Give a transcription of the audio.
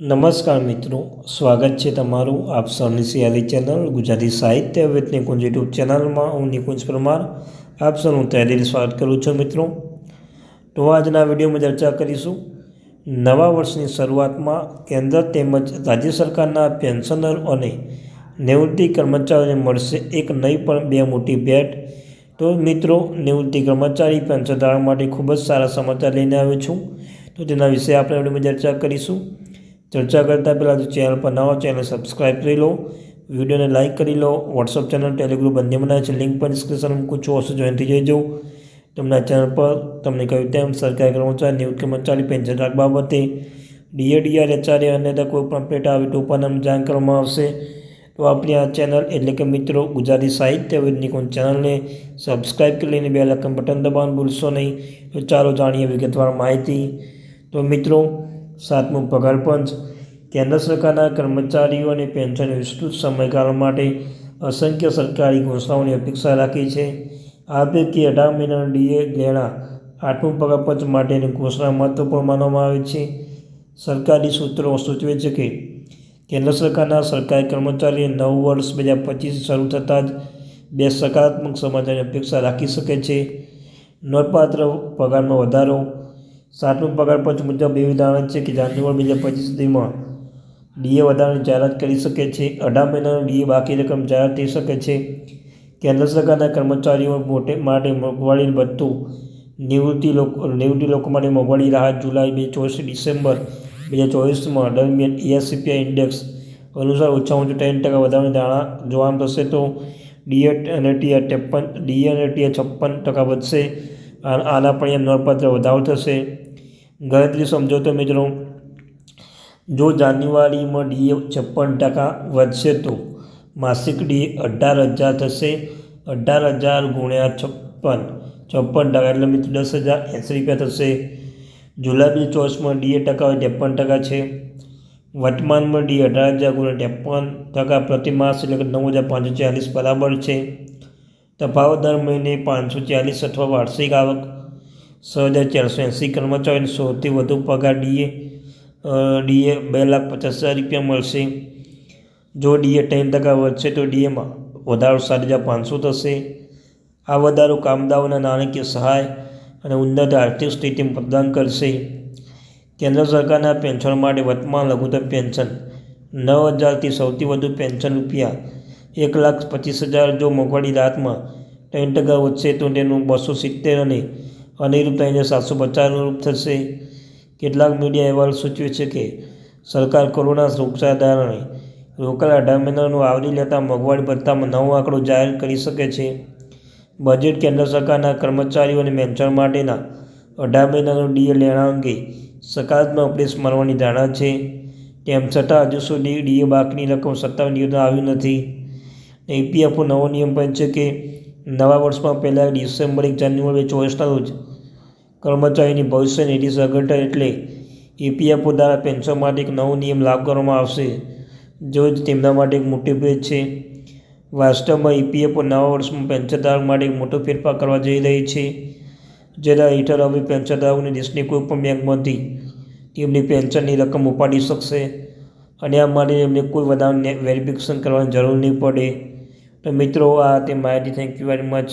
નમસ્કાર મિત્રો, સ્વાગત છે તમારું આપ સૌની સિયાલી ચેનલ ગુજરાતી સાહિત્ય વિથ નિકુંજ યુટ્યુબ ચેનલમાં. હું નિકુંજ પરમાર, આપ સૌનું તહેદીલ સ્વાગત કરું છું મિત્રો. તો આજના વિડીયોમાં ચર્ચા કરીશું, નવા વર્ષની શરૂઆતમાં કેન્દ્ર તેમજ રાજ્ય સરકારના પેન્શનર અને નિવૃત્તિ કર્મચારીઓને મળશે એક નહીં પણ બે મોટી ભેટ. તો મિત્રો, નિવૃત્તિ કર્મચારી પેન્શનધારક માટે ખૂબ જ સારા સમાચાર લઈને આવ્યો છું. તો તેના વિશે આપણે વિડીયોમાં ચર્ચા કરીશું. ચર્ચા કરતાં પહેલાં જો ચેનલ પર નવા ચેનલ સબસ્ક્રાઈબ કરી લો. વિડીયોને લાઇક કરી લો. વોટ્સઅપ ચેનલ ટેલિગ્રુપ બંને બનાવે છે. લિંક પણ ડિસ્ક્રિપ્શન મૂકું છું. હશે જોઈન થઈ જજો તમને ચેનલ પર તમને કહ્યું તેમ સરકારી કર્મચારી નિવૃત્ત કર્મચારી પેન્શન રાખ બાબતે ડીએ ડીઆર એચઆરએ અને કોઈ પણ અપડેટ આવે તો પણ જાણ કરવામાં આવશે. તો આપણી આ ચેનલ એટલે કે મિત્રો ગુજરાતી સાહિત્ય વૈજ્ઞાનિકોની ચેનલને સબસ્ક્રાઈબ કરી લઈને બે લાખન બટન દબાવવાનું ભૂલશો નહીં. તો ચાલો જાણીએ વિગતવાર માહિતી. તો મિત્રો સાતમું પગાર પંચ. કેન્દ્ર સરકારના કર્મચારીઓ અને પેન્શન વિસ્તૃત સમયગાળા માટે અસંખ્ય સરકારી ઘોષણાઓની અપેક્ષા રાખી છે. આ પૈકી અઢાર મહિનાના ડીએ લેણા આઠમું પગાર પંચ માટેની ઘોષણા મહત્વપૂર્ણ માનવામાં આવે છે. સરકારી સૂત્રો સૂચવે છે કે, કેન્દ્ર સરકારના સરકારી કર્મચારીએ નવ વર્ષ બે હજાર પચીસ શરૂ થતાં જ બે સકારાત્મક સમાચારની અપેક્ષા રાખી શકે છે. નોંધપાત્ર પગારમાં વધારો સાતમું પગાર પંચ મુજબ એવી ધારણા છે કે જાન્યુઆરી બે હજાર પચીસ સુધીમાં ડીએ વધારાની જાહેરાત કરી શકે છે. અઢાર મહિનાનો ડીએ બાકી રકમ જાહેર થઈ શકે છે. કેન્દ્ર સરકારના કર્મચારીઓ મોટે માટે મોંઘવારી ભથ્થું નિવૃત્તિ લોકો નિવૃત્તિ લોકો માટે મોંઘવારી રાહત જુલાઈ બે ચોવીસ ડિસેમ્બર બે હજાર ચોવીસમાં દરમિયાન એએસસીપીઆઈ ઇન્ડેક્સ અનુસાર ઓછામાં ઓછું ત્રણ ટકા વધારાની ધારણા જોવા થશે તો ડીએ અને ટીએ ત્રેપન, ડીએ અને ટીએ છપ્પન ટકા વધશે. આના પણ એમ નોંધપાત્ર વધારો થશે. ગણતરી સમજો તો મિત્રો. જો જાન્યુઆરીમાં ડીએ છપ્પન ટકા વધશે તો માસિક ડી અઢાર હજાર થશે. અઢાર હજાર ગુણ્યા છપ્પન. છપ્પન ટકા એટલે મિત્રો દસ હજાર એંસી રૂપિયા થશે. જુલાઈ બે ચોવીસમાં ડીએ ટકા ત્રેપન ટકા છે. વર્તમાનમાં ડી અઢાર હજાર ગુણ્યા ત્રેપન ટકા પ્રતિ માસ એટલે કે નવ હજાર પાંચસો ચાલીસ બરાબર છે. તફાવત દર મહિને પાંચસો ચાલીસ અથવા વાર્ષિક આવક છ હજાર ચારસો એંસી કર્મચારીઓને સૌથી વધુ પગાર ડીએ ડીએ બે લાખ પચાસ હજાર રૂપિયા મળશે. જો ડીએ ત્રણ ટકા વધશે તો ડીએમાં વધારો સાત હજાર પાંચસો થશે. આ વધારો કામદારોના નાણાકીય સહાય અને ઉન્નત આર્થિક સ્થિતિ પ્રદાન કરશે. કેન્દ્ર સરકારના પેન્શન માટે વર્તમાન લઘુત્તમ પેન્શન નવ હજારથી સૌથી વધુ પેન્શન રૂપિયા એક લાખ પચીસ હજાર જો મોંઘવારી રાતમાં ત્રણ ટકા વધશે તો તેનું બસો સિત્તેર અને અનિરૂપ થઈને સાતસો પચાસનું થશે, કેટલાક મીડિયા અહેવાલ સૂચવે છે કે સરકાર કોરોના કારણે રોકાયેલા અઢાર મહિનાનું આવરી લેતા મોંઘવારી ભથ્થામાં નવો આંકડો જાહેર કરી શકે છે. બજેટ કેન્દ્ર સરકારના કર્મચારીઓ અને પેન્શન માટેના અઢાર મહિનાનું ડીએ લેણા અંગે સકારાત્મક અપડેટ્સ મળવાની ધારણા છે. તેમ છતાં હજુ સુધી ડીએ બાકીની રકમ સત્તાવન યોજના આવી નથી. ઈપીએફઓ નવો નિયમ પણ છે કે નવા વર્ષમાં પહેલાં ડિસેમ્બર એક જાન્યુઆરી ચોવીસના રોજ કર્મચારીની ભવિષ્ય નિધિ સંગઠન એટલે ઈપીએફઓ દ્વારા પેન્શન માટે એક નવો નિયમ લાગુ કરવામાં આવશે. જો તેમના માટે એક મોટી ભેટ છે. વાસ્તવમાં ઈપીએફઓ નવા વર્ષમાં પેન્શનધારક માટે એક મોટો ફેરફાર કરવા જઈ રહી છે. જેના હેઠળ હવે પેન્શનધારકોને દેશની કોઈપણ બેંકમાંથી તેમની પેન્શનની રકમ ઉપાડી શકશે. અને આ માટે એમને કોઈ વધારે વેરિફિકેશન કરવાની જરૂર નહીં પડે. તો મિત્રો આ તે માહિતી થેન્ક યુ વેરી મચ